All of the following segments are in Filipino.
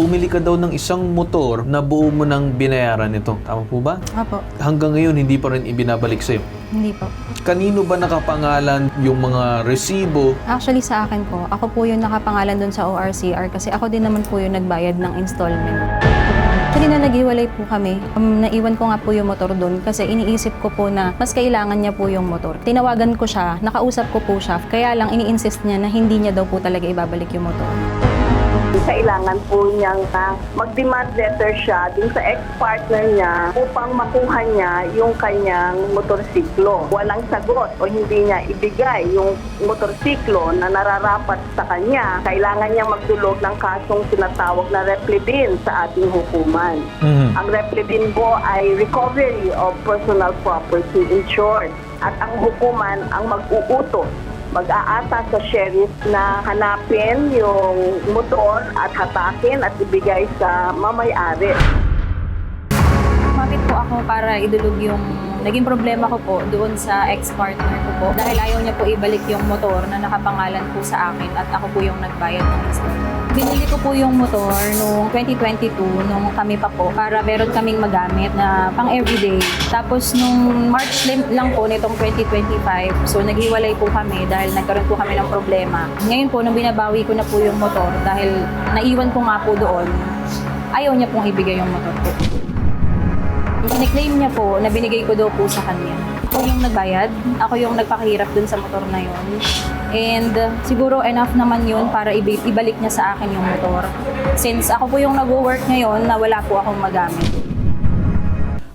bumili ka daw ng isang motor na buo mo ng binayaran nito. Tama po ba? Opo, Hanggang ngayon, hindi pa rin ibinabalik sa'yo. hindi po. Kanino ba nakapangalan yung mga resibo? Actually sa akin po, ako po yung nakapangalan dun sa ORCR kasi ako din naman po yung nagbayad ng installment. Actually na naghiwalay po kami, um, naiwan ko nga po yung motor doon kasi iniisip ko po na mas kailangan niya po yung motor. Tinawagan ko siya, nakausap ko po siya, kaya lang ini-insist niya na hindi niya daw po talaga ibabalik yung motor. Kailangan po niyang uh, mag-demand letter siya dun sa ex-partner niya upang makuha niya yung kanyang motorsiklo. Walang sagot o hindi niya ibigay yung motorsiklo na nararapat sa kanya. Kailangan niyang magdulog ng kasong tinatawag na replidin sa ating hukuman. Mhm. Ang replidin po ay recovery of personal property insured. At ang hukuman ang mag-uutos mag-aata sa sheriff na hanapin yung motor at hatakin at ibigay sa mamay-ari. Kumapit po ako para idulog yung naging problema ko po doon sa ex-partner ko po dahil ayaw niya po ibalik yung motor na nakapangalan po sa akin at ako po yung nagbayad ng installment. Binili ko po yung motor noong 2022 nung kami pa po para meron kaming magamit na pang everyday. Tapos nung March lang po nitong 2025, so naghiwalay po kami dahil nagkaroon po kami ng problema. Ngayon po, nung binabawi ko na po yung motor dahil naiwan ko nga po doon, ayaw niya pong ibigay yung motor ko. Kiniklaim niya po na binigay ko daw po sa kanya. Ako yung nagbayad, ako yung nagpakahirap dun sa motor na yun. And uh, siguro enough naman yun para ibalik niya sa akin yung motor. Since ako po yung nag-work ngayon na wala po akong magamit.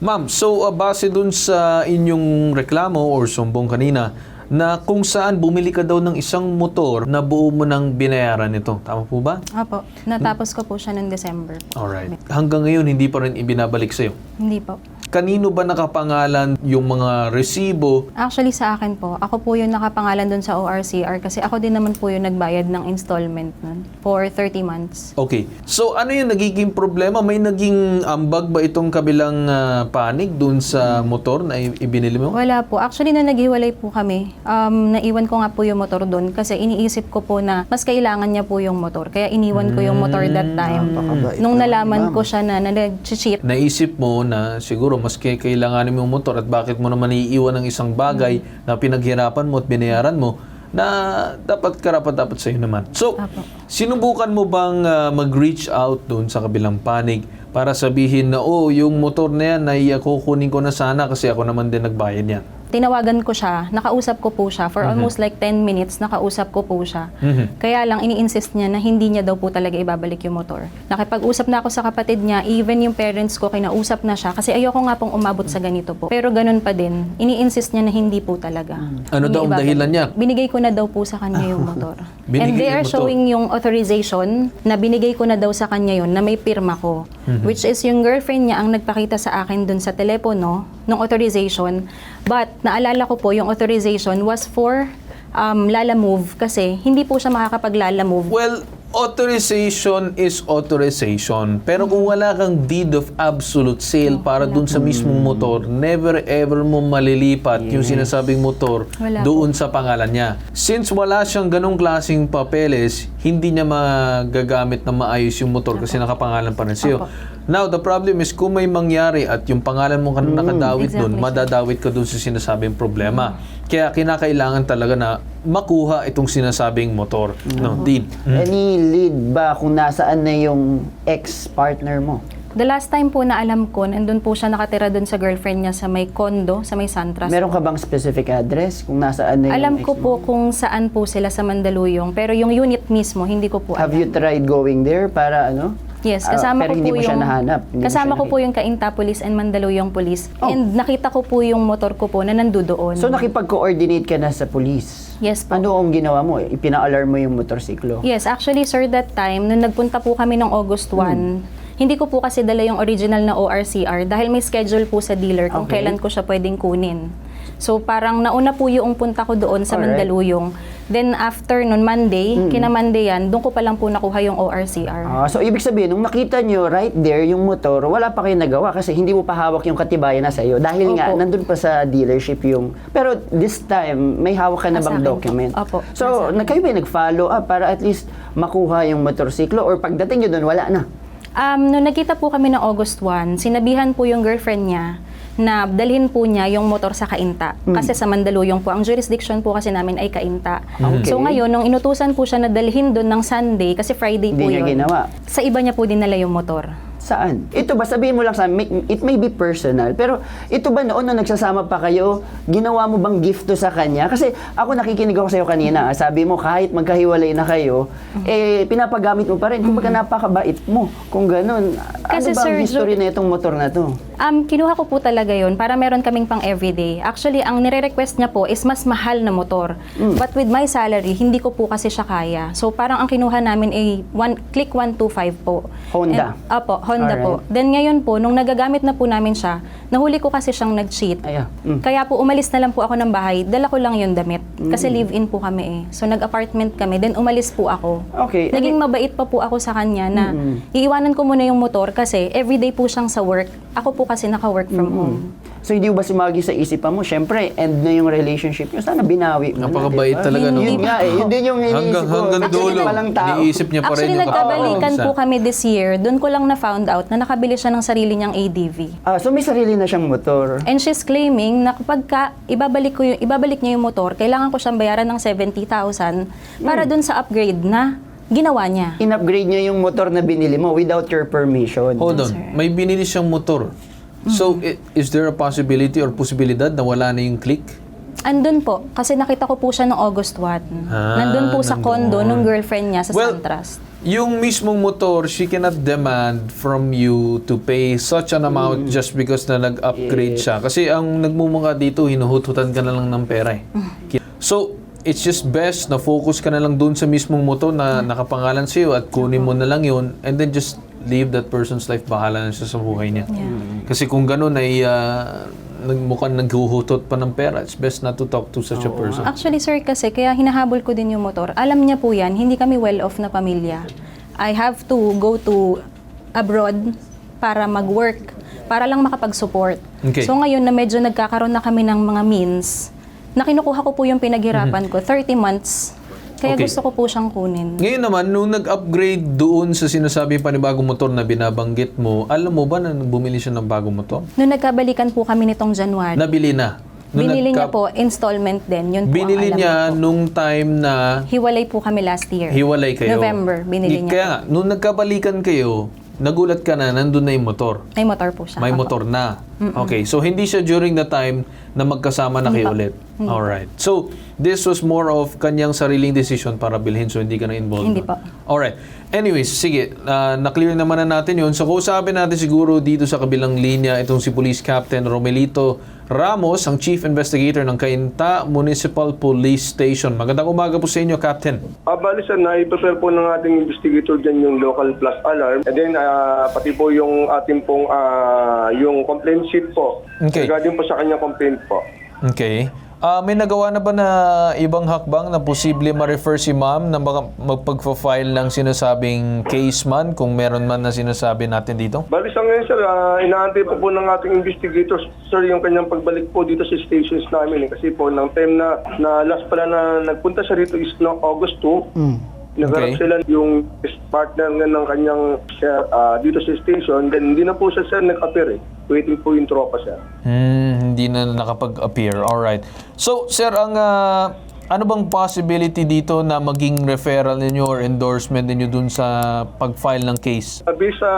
Ma'am, so uh, base dun sa inyong reklamo or sumbong kanina, na kung saan bumili ka daw ng isang motor na buo mo ng binayaran nito. Tama po ba? Opo, natapos ko po siya noong December. Alright. Hanggang ngayon, hindi pa rin ibinabalik sa'yo. Hindi po. Kanino ba nakapangalan yung mga resibo? Actually sa akin po, ako po yung nakapangalan dun sa ORCR kasi ako din naman po yung nagbayad ng installment nun for 30 months. Okay. So ano yung nagiging problema? May naging ambag ba itong kabilang ah, panig dun sa motor na i- ibinili mo? Wala po. Actually, na naghiwalay po kami, um, naiwan ko nga po yung motor doon kasi iniisip ko po na mas kailangan niya po yung motor. Kaya iniwan ko yung motor that time. Napakabait Nung naman, nalaman ma'am. ko siya na, na nag-cheat, Naisip mo na siguro mas kay kailanganin mo yung motor at bakit mo naman iiwan ng isang bagay na pinaghirapan mo at binayaran mo na dapat karapat dapat sa iyo naman. So, Apo. sinubukan mo bang ah, mag-reach out doon sa kabilang panig para sabihin na, oh, yung motor na yan ay kukunin ko na sana kasi ako naman din nagbayad yan. Tinawagan ko siya, nakausap ko po siya. For almost like 10 minutes, nakausap ko po siya. Mhm. Kaya lang, ini-insist niya na hindi niya daw po talaga ibabalik yung motor. Nakipag-usap na ako sa kapatid niya, even yung parents ko, kinausap na siya. Kasi ayoko nga pong umabot sa ganito po. Pero ganun pa din, ini-insist niya na hindi po talaga. Ano Hindi daw ang dahilan niya? Binigay ko na daw po sa kanya yung motor. And they are showing yung authorization na binigay ko na daw sa kanya yun, na may pirma ko. Mhm. Which is yung girlfriend niya ang nagpakita sa akin dun sa telepono ng authorization. But naalala ko po, yung authorization was for um, Lala Move kasi hindi po siya makakapag-Lala Move. Well, authorization is authorization. Pero kung wala kang deed of absolute sale para dun sa mismong motor, never ever mo malilipat yung sinasabing motor Wala doon sa pangalan niya. Since wala siyang ganong klaseng papeles, hindi niya magagamit na maayos yung motor kasi nakapangalan pa rin sa'yo. Apo. Now, the problem is kung may mangyari at yung pangalan mo ka nakadawit doon, Exactly. madadawit ka doon sa sinasabing problema. Kaya kinakailangan talaga na makuha itong sinasabing motor. No, deed. Any lead ba kung nasaan na yung ex-partner mo? The last time po na alam ko, nandun po siya nakatira dun sa girlfriend niya sa may condo, sa may Santras. Meron ka bang specific address kung nasaan na yung Alam ko mo? po kung saan po sila sa Mandaluyong, pero yung unit mismo, hindi ko po Have alam. you tried going there para ano? Yes, Ah, kasama pero ko hindi po mo siya yung nahanap. Hindi mo kasama siya ko po nakita. yung Cainta Police and Mandaluyong Police. Oh. And nakita ko po yung motor ko po na nandoon. So nakipag-coordinate ka na sa police. Yes po. Ano ang ginawa mo? Ipina-alarm mo yung motorsiklo? Yes, actually sir that time nung nagpunta po kami ng August 1, Hmm. hindi ko po kasi dala yung original na ORCR dahil may schedule po sa dealer kung Okay. kailan ko siya pwedeng kunin. So parang nauna po yung punta ko doon sa Alright. Mandaluyong. Then after nun Monday, kina Monday yan, doon ko pa lang po nakuha yung ORCR. Ah, so ibig sabihin, nung nakita nyo right there yung motor, wala pa kayo nagawa kasi hindi mo pa hawak yung katibayan na sa'yo. Dahil nga, Opo. nandun pa sa dealership yung... Pero this time, may hawak ka na Nasa bang document? Opo, So, na kayo ba nag-follow up para at least makuha yung motorsiklo or pagdating nyo doon, wala na? Um, nung nagkita po kami ng August 1, sinabihan po yung girlfriend niya na dalhin po niya yung motor sa Kainta. Kasi sa Mandaluyong po, ang jurisdiction po kasi namin ay Kainta. Okay. So ngayon, nung inutusan po siya na dalhin doon ng Sunday, kasi Friday po Hindi niya yun, ginawa. sa iba niya po dinala yung motor. Saan? Ito ba, sabihin mo lang sa amin, it may be personal, pero ito ba noon na nagsasama pa kayo, ginawa mo bang gift to sa kanya? Kasi ako nakikinig ako sa'yo kanina, ah, sabi mo kahit magkahiwalay na kayo, eh pinapagamit mo pa rin. Kung napakabait mo, kung ganun. Kasi, ano ba ang Sir, history na itong motor na to? Um, kinuha ko po talaga yon para meron kaming pang everyday. Actually, ang nire-request niya po is mas mahal na motor. Mm. But with my salary, hindi ko po kasi siya kaya. So parang ang kinuha namin ay one, click 125 po. Honda? And, apo, Honda Alright. po. Then ngayon po, nung nagagamit na po namin siya, nahuli ko kasi siyang nag-cheat. Mm. Kaya po umalis na lang po ako ng bahay, dala ko lang yung damit. Kasi Mm. live-in po kami eh. So nag-apartment kami, then umalis po ako. Okay. Naging mabait pa po ako sa kanya na iiwanan ko muna yung motor kasi everyday po siyang sa work. Ako po kasi naka-work from home. So hindi mo ba sumagi sa isipan mo? Siyempre, end na yung relationship nyo. Sana binawi mo Napakabait na, diba? talaga, no? Yun nga eh. Yun din yung iniisip Hanggang, ko. hanggang dulo, iniisip niya pa rin Actually, nagkabalikan po kami this year. Doon ko lang na-found out na nakabili siya ng sarili niyang ADV. Ah, so may sarili na siyang motor. And she's claiming na kapag ka ibabalik, ko yung, ibabalik niya yung motor, kailangan ko siyang bayaran ng 70,000 para doon sa upgrade na ginawa niya. In-upgrade niya yung motor na binili mo without your permission. Hold on, sir. may binili siyang motor. So, i- is there a possibility or posibilidad na wala na yung click? Andun po, kasi nakita ko po siya noong August 1. Ah, nandun po sa nandun. condo nung girlfriend niya sa Well, SunTrust. Yung mismong motor, she cannot demand from you to pay such an amount just because na nag-upgrade siya. Kasi ang nagmumukha dito, hinuhututan ka na lang ng pera eh. So, it's just best na focus ka na lang dun sa mismong motor na nakapangalan sa'yo at kunin mo na lang yun and then just leave that person's life. Bahala na siya sa buhay niya. Kasi kung ganun ay uh, mukhang naghuhutot pa ng pera, it's best not to talk to such a person. Actually, sir, kasi kaya hinahabol ko din yung motor. Alam niya po yan, hindi kami well-off na pamilya. I have to go to abroad para mag-work, para lang makapag-support. Okay. So ngayon na medyo nagkakaroon na kami ng mga means, na kinukuha ko po yung pinaghirapan ko, 30 months. Kaya Okay. gusto ko po siyang kunin. Ngayon naman, nung nag-upgrade doon sa sinasabi panibagong motor na binabanggit mo, alam mo ba na bumili siya ng bagong motor? Noong nagkabalikan po kami nitong January, Nabili na. Nung binili niya nagka- po installment din. Yun po Binili ang alam niya ko po. nung time na Hiwalay po kami last year. hiwalay kayo. November, binili Di- niya. Kaya nga, nung nagkabalikan kayo, nagulat ka na, nandun na yung motor. May motor po siya. May motor na. Okay, so hindi siya during the time na magkasama na kayo ulit. Alright. So, this was more of kanyang sariling decision para bilhin so hindi ka na involved. Hindi doon. po. Alright. Anyways, sige, ah, na-clear naman na natin yun. So, kausapin natin siguro dito sa kabilang linya itong si Police Captain Romelito Ramos, ang Chief Investigator ng Cainta Municipal Police Station. Magandang umaga po sa inyo, Captain. Ah, bali sir, na-prepare po ng ating investigator dyan yung local plus alarm. And then, ah, pati po yung ating pong, ah, yung complaint sheet po. Okay. Regarding po sa kanyang complaint po. Okay. Ah, may nagawa na ba na ibang hakbang na posible ma-refer si ma'am na baka magpag-file ng sinasabing case man kung meron man na sinasabi natin dito? Bali sa ngayon sir, ah, inaantay po po ng ating investigators sir yung kanyang pagbalik po dito sa stations namin. Eh. Kasi po, ng time na, na last pala na nagpunta siya rito is no, August 2. Nagharap Okay. sila yung partner nga ng kanyang sir, ah, dito sa station. Then hindi na po siya sir nag-appear eh. Waiting po yung tropa sir. Hmm, hindi na nakapag-appear. Alright. So, sir, ang ah, ano bang possibility dito na maging referral ninyo or endorsement ninyo dun sa pag-file ng case? Uh, Based sa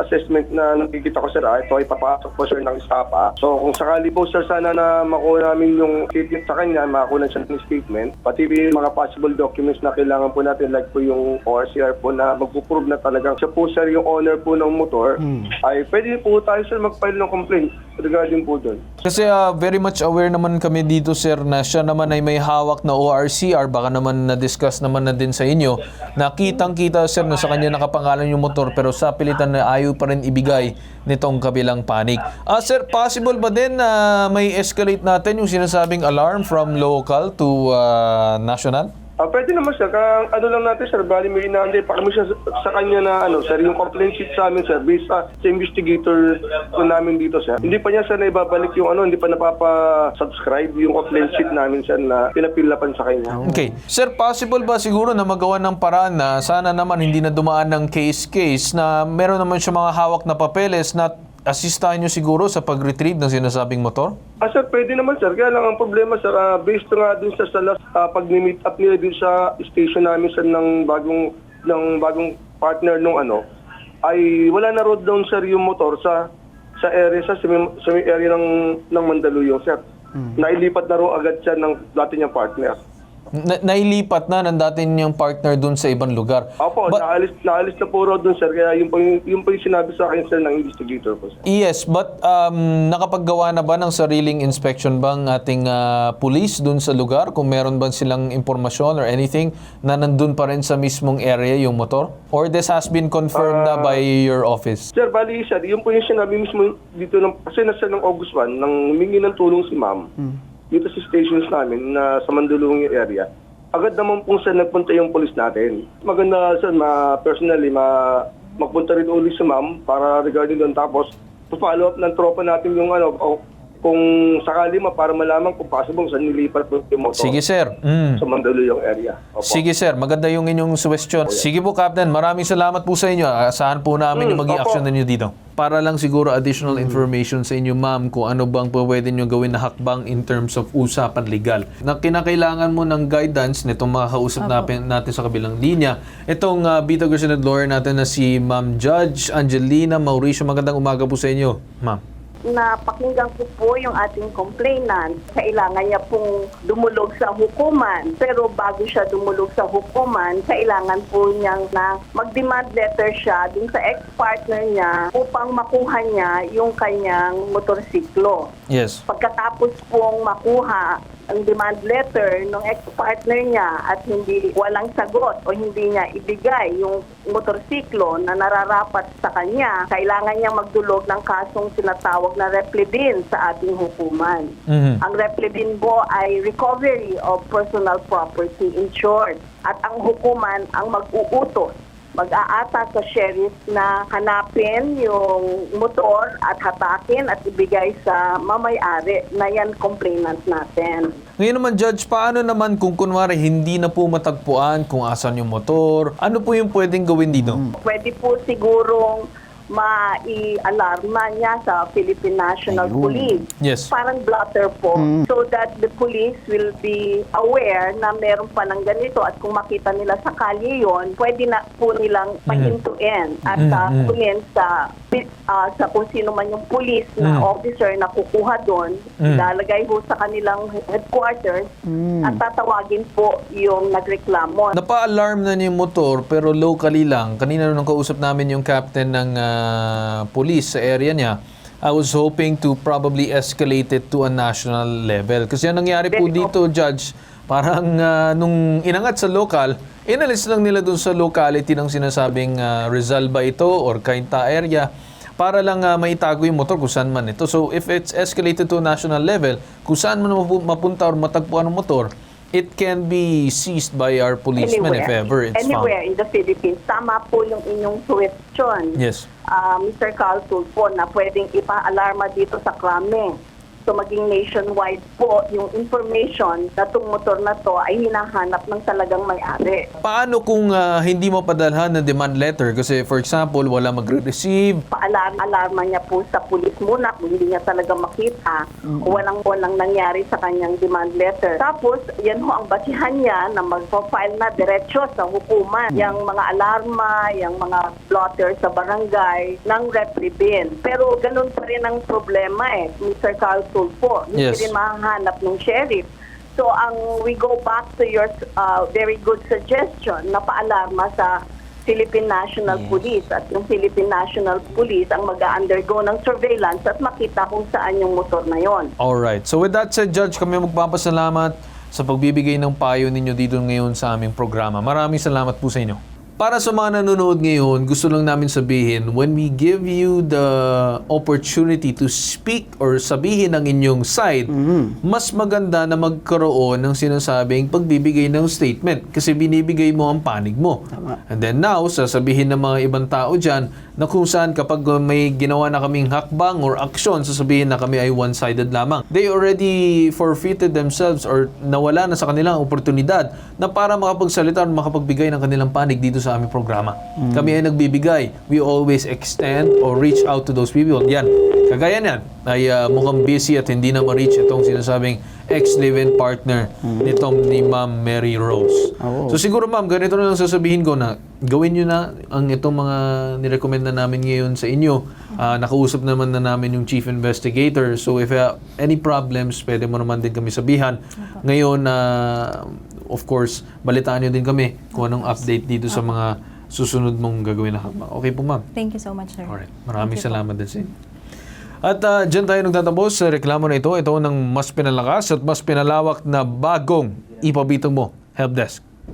assessment na nakikita ko sir, ah, ito ay papasok po sir ng estapa. So kung sakali po sir sana na makuha namin yung statement sa kanya, makakuha siya ng statement, pati yung mga possible documents na kailangan po natin like po yung ORCR po na magpuprove na talagang siya po sir yung owner po ng motor, ay pwede po tayo sir mag-file ng complaint regarding po doon. Kasi ah, very much aware naman kami dito, sir, na siya naman ay may hawak na ORCR. Baka naman na-discuss naman na din sa inyo. na kitang-kita, sir, na sa kanya nakapangalan yung motor pero sa pilitan na ayaw pa rin ibigay nitong kabilang panig. Ah, sir, possible ba din na may escalate natin yung sinasabing alarm from local to ah, national? Ah, pwede naman sir, Ka, ano lang natin sir, bali may inaantay pa kami sa, sa kanya na ano sir, yung complaint sheet sa amin sir, based sa, sa investigator po namin dito sir. Hindi pa niya sir na ibabalik yung ano, hindi pa napapa-subscribe yung complaint sheet namin sir na pinapilapan sa kanya. Okay. Sir, possible ba siguro na magawa ng paraan na sana naman hindi na dumaan ng case-case na meron naman siya mga hawak na papeles na asistahan nyo siguro sa pag-retrieve ng sinasabing motor? Ah, sir, pwede naman, sir. Kaya lang ang problema, sir, ah, based nga dun sa, sa last ah, pag-meet up nila dun sa station namin, sir, ng bagong, ng bagong partner nung ano, ay wala na road down, sir, yung motor sa sa area, sa, sa may area ng, ng Mandaluyong, sir. Nailipat na ro agad siya ng dati niyang partner. Na- nailipat na ng dati niyang partner dun sa ibang lugar. Opo, But- naalis, naalis na po road doon, sir. Kaya yun po yung, yun po yung sinabi sa akin, sir, ng investigator po, sir. Yes, but um, nakapaggawa na ba ng sariling inspection bang ating ah, police dun sa lugar? Kung meron ba silang impormasyon or anything na nandun pa rin sa mismong area yung motor? Or this has been confirmed na by your office? Sir, bali, sir, yun po yung sinabi mismo dito ng, kasi nasa ng August 1, nang humingi ng tulong si ma'am, dito sa stations namin na sa Mandaluyong area, agad naman po sir nagpunta yung polis natin. Maganda sir, ma personally, ma magpunta rin uli si ma'am para regarding doon. Tapos, follow up ng tropa natin yung ano, kung sakali ma, para malaman kung possible saan nilipat po yung motor Sige, sir. Mm. sa Mandaluyong area. Opo. Sige sir, maganda yung inyong suggestion. Sige po Captain, maraming salamat po sa inyo. Asahan po namin yung Hmm, maging opo. action ninyo dito. Para lang siguro additional information sa inyo ma'am kung ano bang pwede nyo gawin na hakbang in terms of usapan legal. Na kinakailangan mo ng guidance nitong mga kausap natin, natin sa kabilang linya. Itong uh, Bita Gerson lawyer natin na si Ma'am Judge Angelina Mauricio. Magandang umaga po sa inyo, ma'am. Na pakinggan ko po yung ating complainant. Kailangan niya pong dumulog sa hukuman. Pero bago siya dumulog sa hukuman, kailangan po niyang na mag-demand letter siya dun sa ex-partner niya upang makuha niya yung kanyang motorsiklo. Yes. Pagkatapos pong makuha ang demand letter ng ex-partner niya at hindi walang sagot o hindi niya ibigay yung motorsiklo na nararapat sa kanya, kailangan niyang magdulog ng kasong sinatawag na replidin sa ating hukuman. Mhm. Ang replidin po ay recovery of personal property insured at ang hukuman ang mag-uutos mag-aata sa sheriff na hanapin yung motor at hatakin at ibigay sa mamay-ari na yan complainant natin. Ngayon naman, Judge, paano naman kung kunwari hindi na po matagpuan kung asan yung motor? Ano po yung pwedeng gawin dito? Pwede po sigurong mai-alarma niya sa Philippine National Ayun. Police. Yes. Parang blotter po so that the police will be aware na meron pa ng ganito at kung makita nila sa kalye yon, pwede na po nilang pahintuin at Mm, uh, mm. kunin sa ah, sa kung sino man yung police na Mm. officer na kukuha doon, Mm. lalagay po sa kanilang headquarters at tatawagin po yung nagreklamo. Napa-alarm na yung motor pero locally lang. Kanina nung kausap namin yung captain ng ah, police sa area niya, I was hoping to probably escalate it to a national level. Kasi ang nangyari po dito, Judge, parang ah, nung inangat sa local, inalis lang nila dun sa locality ng sinasabing ah, Rizal ba ito or Cainta area para lang ah, maitago yung motor kung saan man ito. So if it's escalated to national level, kung saan man mapu- mapunta or matagpuan ang motor, it can be seized by our policemen if ever it's anywhere found. in the Philippines. Tama po yung inyong question. Yes. Ah, Mr. Carl Tulfo na pwedeng ipa-alarma dito sa krame. So maging nationwide po yung information na itong motor na to ay hinahanap ng talagang may-ari. Paano kung ah, hindi mo padalhan ng demand letter? Kasi for example, wala magre-receive, Pa-alarma alarma niya po sa pulis muna kung hindi niya talaga makita kung walang walang nangyari sa kanyang demand letter. Tapos, yan ho ang basihan niya na magpo-file na diretso sa hukuman. Yung mga alarma, yung mga blotter sa barangay ng repribin. Pero ganun pa rin ang problema eh, Mr. Carl Tulfo. Hindi Yes. rin mahanap ng sheriff. So, ang we go back to your uh, very good suggestion na paalarma sa Philippine National Police at yung Philippine National Police ang mag-undergo ng surveillance at makita kung saan yung motor na yon. Alright. So with that said, Judge, kami magpapasalamat sa pagbibigay ng payo ninyo dito ngayon sa aming programa. Maraming salamat po sa inyo. Para sa mga nanonood ngayon, gusto lang namin sabihin, when we give you the opportunity to speak or sabihin ang inyong side, mas maganda na magkaroon ng sinasabing pagbibigay ng statement kasi binibigay mo ang panig mo. And then now, sasabihin ng mga ibang tao dyan na kung saan kapag may ginawa na kaming hakbang or aksyon, sasabihin na kami ay one-sided lamang. They already forfeited themselves or nawala na sa kanilang oportunidad na para makapagsalita at makapagbigay ng kanilang panig dito sa aming programa. Kami ay nagbibigay. We always extend or reach out to those people. Yan. Kagaya niyan, ay ah, mukhang busy at hindi na ma-reach itong sinasabing ex-live-in partner nitong ni Ma'am Mary Rose. Oo. So siguro ma'am, ganito na lang sasabihin ko na gawin nyo na ang itong mga nirecommend na namin ngayon sa inyo. Ah, nakausap naman na namin yung chief investigator. So if uh, any problems, pwede mo naman din kami sabihan. Ngayon, ah, of course, balitaan nyo din kami kung anong update dito sa mga susunod mong gagawin na hakbang. Okay po ma'am. Thank you so much, sir. Alright. Maraming Thank you po. salamat din sa inyo. At uh, dyan tayo nagtatapos sa reklamo na ito. Ito ng mas pinalakas at mas pinalawak na bagong ipabitong mo. Helpdesk.